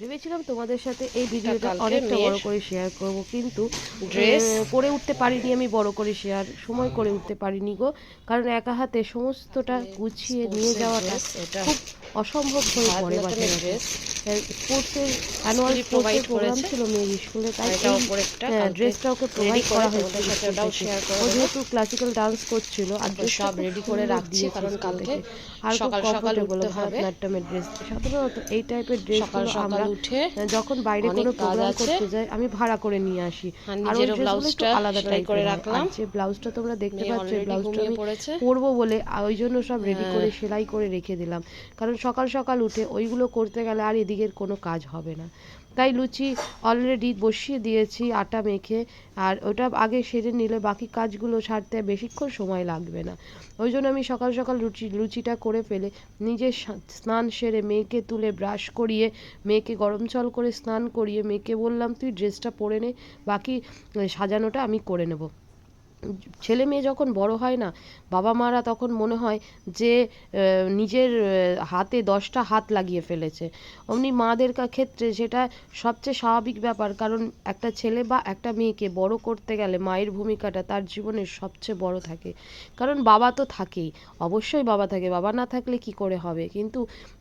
ভেবেছিলাম তোমাদের সাথে এই ভিডিওটা অনেকটা বড় করে শেয়ার করব কিন্তু ড্রেস করে উঠতে পারিনি আমি বড় করে শেয়ার সময় করে উঠতে পারিনি গো। কারণ একা হাতে সমস্তটা গুছিয়ে নিয়ে যাওয়াটা খুব অসম্ভব হয়ে পড়ে dress। স্পোর্টসের অ্যানুয়াল স্পোর্টসের প্রোগ্রাম ছিল মেয়ের স্কুলে তাই এই, ওপরেরটা হ্যাঁ, ড্রেসটা ওকে প্রোভাইড করে করে ও যেহেতু ক্লাসিক্যাল ডান্স করছিল আর সব ready করে রাখছি, কারণ কালকে আর খুব সকাল কমফোর্টেবল উঠতে হবে। ভারতনাট্যমের ড্রেস সাধারণত এই টাইপের সকাল আমরা উঠে যখন বাইরে কোনো প্রোগ্রাম করতে যাই আমি ভাড়া করে নিয়ে আসি আর আর ওই ব্লাউজটা আলাদা টাই করে রাখলাম। যে ব্লাউজটা তোমরা দেখতে পাচ্ছ ব্লাউজটা আমি। পরবো বলে ওই জন্য সব রেডি হ্যাঁ। করে সেলাই করে রেখে দিলাম কারণ সকাল সকাল উঠে ওইগুলো করতে গেলে আর এদিকের কোনো কাজ হবে না তাই লুচি অলরেডি বসিয়ে দিয়েছি, আটা মেখে, আর ওটা আগে সেরে নিলে বাকি কাজগুলো সারতে বেশিক্ষণ সময় লাগবে না। ওই জন্য আমি সকাল সকাল লুচি, লুচিটা করে ফেলে নিজে স্নান সেরে মেয়েকে তুলে ব্রাশ করিয়ে, মেয়েকে গরম জল করে স্নান করিয়ে, মেয়েকে বললাম, তুই ড্রেসটা পরে নে, বাকি সাজানোটা আমি করে নেব। ছেলে মেয়ে যখন বড় হয় না, বাবা মারা তখন মনে হয় যে নিজের হাতে দশটা হাত লাগিয়ে ফেলেছে। অমনি মাদের ক্ষেত্রে সেটা সবচেয়ে স্বাভাবিক ব্যাপার, কারণ একটা ছেলে বা একটা মেয়েকে বড় করতে গেলে মায়ের ভূমিকাটা তার জীবনের সবচেয়ে বড় থাকে। কারণ বাবা তো থাকেই, অবশ্যই বাবা থাকে, বাবা না থাকলে কি করে হবে? কিন্তু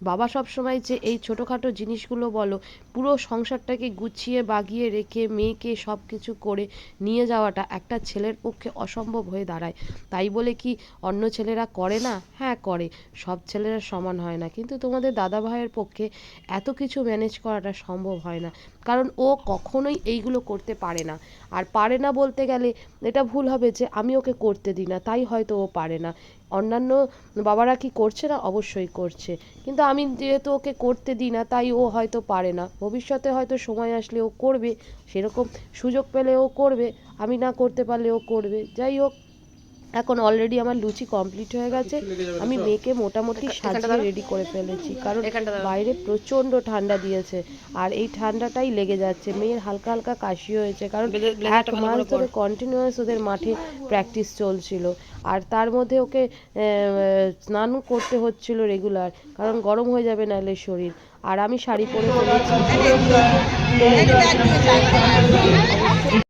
বাবা সব সময় যে এই ছোটোখাটো জিনিসগুলো বলো, পুরো সংসারটাকে গুছিয়ে বাগিয়ে রেখে মেয়েকে সব কিছু করে নিয়ে যাওয়াটা একটা ছেলের পক্ষে অসম্ভব হয়ে দাঁড়ায়। তাই বলে কি অন্য ছেলেরা করে না? হ্যাঁ করে। সব ছেলেরা সমান হয় না। কিন্তু তোমাদের দাদা ভাইয়ের পক্ষে এত কিছু ম্যানেজ করাটা সম্ভব হয় না। কারণ ও কখনোই এইগুলো করতে পারে না। আর পারে না বলতে গেলে এটা ভুল হবে যে আমি ওকে করতে দিই না। তাই হয়তো ও পারে না। অন্যান্য বাবারা কি করছে না? অবশ্যই করছে। কিন্তু আমি যেহেতু ওকে করতে দিই না, তাই ও হয়তো পারে না। ভবিষ্যতে হয়তো সময় আসলে ও করবে, সেরকম সুযোগ পেলে ও করবে, আমি না করতে পারলে ও করবে। যাই হোক এখন অলরেডি আমার লুচি কমপ্লিট হয়ে গেছে আমি মেয়েকে মোটামুটি সাজিয়ে রেডি করে ফেলেছি কারণ বাইরে প্রচণ্ড ঠান্ডা দিয়েছে আর এই ঠান্ডাটাই লেগে যাচ্ছে মেয়ের হালকা হালকা কাশি হয়েছে কারণ এক মাস ধরে কন্টিনিউয়াস ওদের মাঠে প্র্যাকটিস চলছিল আর তার মধ্যে ওকে আহ, স্নান করতে হচ্ছিল রেগুলার কারণ গরম হয়ে যাবে নাহলে শরীর আর আমি শাড়ি পরে ফেলেছি